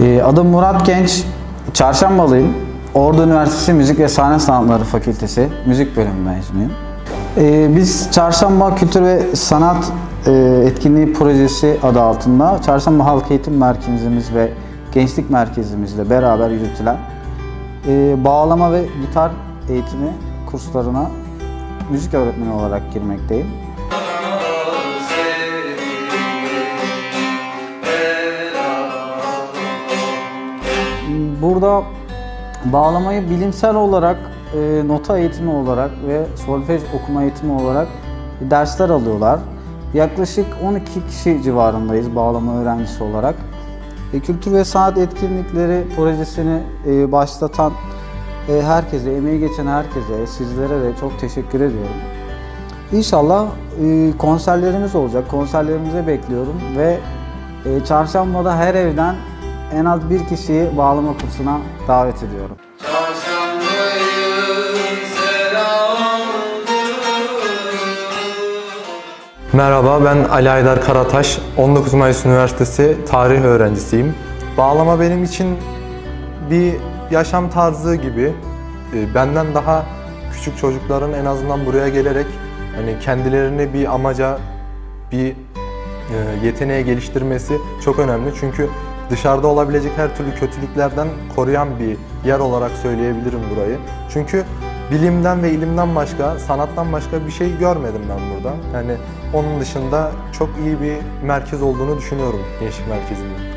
Ee, Adım Murat Genç, Çarşambalıyım. Ordu Üniversitesi Müzik ve Sahne Sanatları Fakültesi Müzik Bölümü mezunuyum. Ee, Biz Çarşamba Kültür ve Sanat e, Etkinliği Projesi adı altında Çarşamba Halk Eğitim Merkezimiz ve Gençlik Merkezimizle beraber yürütülen e, bağlama ve gitar eğitimi kurslarına müzik öğretmeni olarak girmekteyim. Burada bağlamayı bilimsel olarak, e, nota eğitimi olarak ve solfej okuma eğitimi olarak dersler alıyorlar. Yaklaşık 12 kişi civarındayız bağlama öğrencisi olarak. E, Kültür ve Sanat Etkinlikleri projesini e, başlatan e, herkese, emeği geçen herkese, sizlere de çok teşekkür ediyorum. İnşallah e, konserlerimiz olacak. Konserlerimize bekliyorum ve e, çarşambada her evden en az bir kişiyi bağlama kursuna davet ediyorum. Merhaba ben Ali Aydar Karataş. 19 Mayıs Üniversitesi tarih öğrencisiyim. Bağlama benim için bir yaşam tarzı gibi. Ee, Benden daha küçük çocukların en azından buraya gelerek hani kendilerini bir amaca, bir e, yeteneğe geliştirmesi çok önemli. Çünkü dışarıda olabilecek her türlü kötülüklerden koruyan bir yer olarak söyleyebilirim burayı. Çünkü bilimden ve ilimden başka, sanattan başka bir şey görmedim ben burada. Yani onun dışında çok iyi bir merkez olduğunu düşünüyorum gençlik merkezinin.